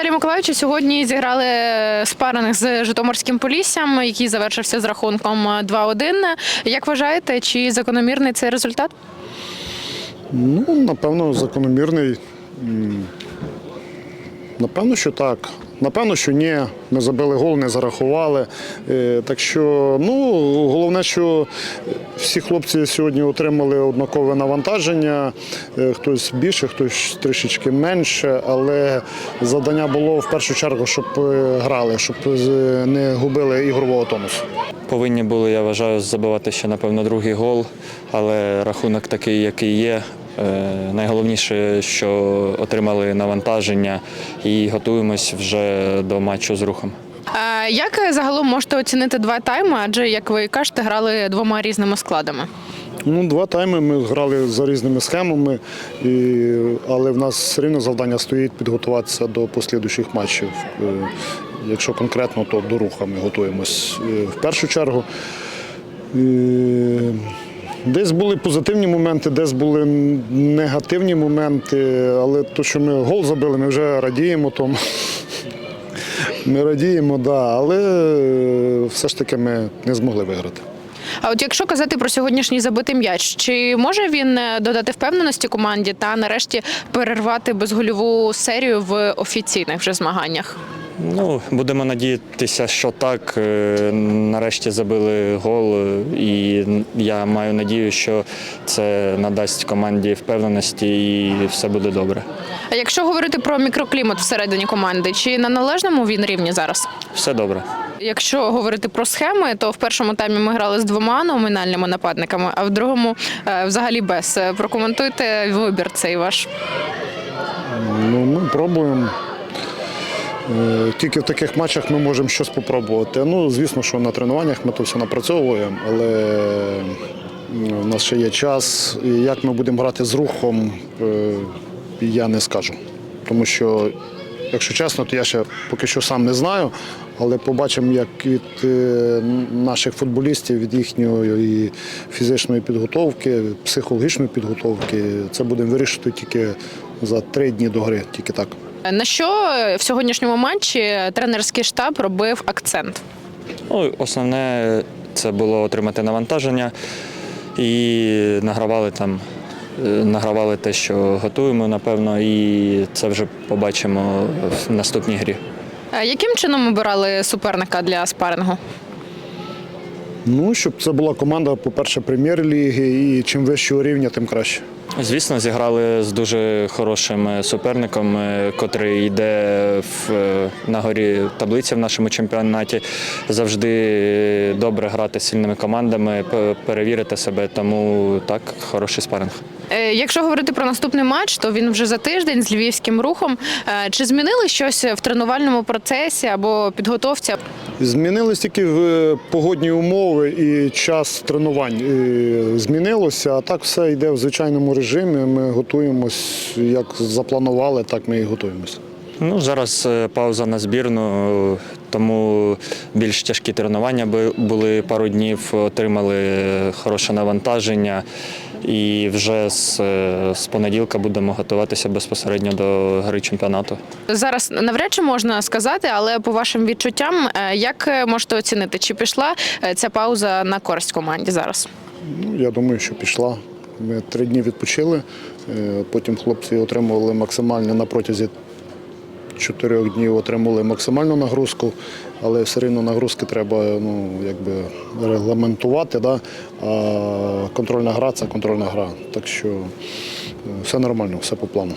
Віталій Миколаївич, сьогодні зіграли спараних з Житомирським Поліссям, який завершився з рахунком 2-1. Як вважаєте, чи закономірний цей результат? Ну, напевно, закономірний. Напевно, що так. Напевно, що ні. Ми забили гол, не зарахували. Е, Так що, ну, головне, що всі хлопці сьогодні отримали однакове навантаження. Е, Хтось більше, хтось трішечки менше, але завдання було в першу чергу, щоб е, грали, щоб не губили ігрового тонусу. Повинні були, я вважаю, забивати ще, напевно, другий гол, але рахунок такий, який є. Е, Найголовніше, що отримали навантаження і готуємось вже до матчу з рухом. Як загалом можете оцінити два тайми? Адже, як ви кажете, грали двома різними складами. Ну, два тайми ми грали за різними схемами, і, але в нас все рівно завдання стоїть підготуватися до послідуючих матчів. Е, Якщо конкретно, то до руха ми готуємось е, в першу чергу. Десь були позитивні моменти, десь були негативні моменти, але то, що ми гол забили, ми вже радіємо тому. Ми радіємо, да, але е, все ж таки ми не змогли виграти. А от якщо казати про сьогоднішній забитий м'яч, чи може він е, додати впевненості команді та нарешті перервати безгольову серію в офіційних вже змаганнях? Ну, будемо надіятися, що так. Е, Нарешті забили гол, і я маю надію, що це надасть команді впевненості і все буде добре. А якщо говорити про мікроклімат всередині команди, чи на належному він рівні зараз? Все добре. Якщо говорити про схеми, то в першому таймі ми грали з двома номінальними нападниками, а в другому е, взагалі без. Прокоментуйте вибір цей ваш. Ну, ми пробуємо. Е, Тільки в таких матчах ми можемо щось попробувати. Ну, звісно, що на тренуваннях ми то все напрацьовуємо, але в нас ще є час. І як ми будемо грати з рухом, е, я не скажу. Тому що, якщо чесно, то я ще поки що сам не знаю, але побачимо, як від е, наших футболістів, від їхньої фізичної підготовки, психологічної підготовки, це будемо вирішити тільки за три дні до гри, тільки так. На що в сьогоднішньому матчі тренерський штаб робив акцент? Ну, основне це було отримати навантаження і награвали там. е, Награвали те, що готуємо, напевно, і це вже побачимо в наступній грі. Е, Яким чином обирали суперника для спарингу? Ну, щоб це була команда, по-перше, прем'єр-ліги, і чим вищого рівня, тим краще. Звісно, зіграли з дуже хорошим е, суперником, е, котрий йде в, е, на горі таблиці в нашому чемпіонаті. Завжди добре грати з сильними командами, перевірити себе, тому так, хороший спаринг. Е, Якщо говорити про наступний матч, то він вже за тиждень з львівським рухом. Е, Чи змінили щось в тренувальному процесі або підготовці? Змінились тільки е, погодні умови і час тренувань змінилося, а так все йде в звичайному режимі. Ми готуємось, як запланували, так ми і готуємося. Ну, зараз пауза на збірну, тому більш тяжкі тренування були пару днів, отримали хороше навантаження. І вже з, е, з понеділка будемо готуватися безпосередньо до гри чемпіонату. Зараз навряд чи можна сказати, але по вашим відчуттям, е, як можете оцінити, чи пішла е, ця пауза на користь команді зараз? Ну, я думаю, що пішла. Ми три дні відпочили, потім хлопці отримували максимально на протязі чотирьох днів отримали максимальну нагрузку, але все рівно нагрузки треба ну, якби регламентувати. Да? А контрольна гра це контрольна гра. Так що е, все нормально, все по плану.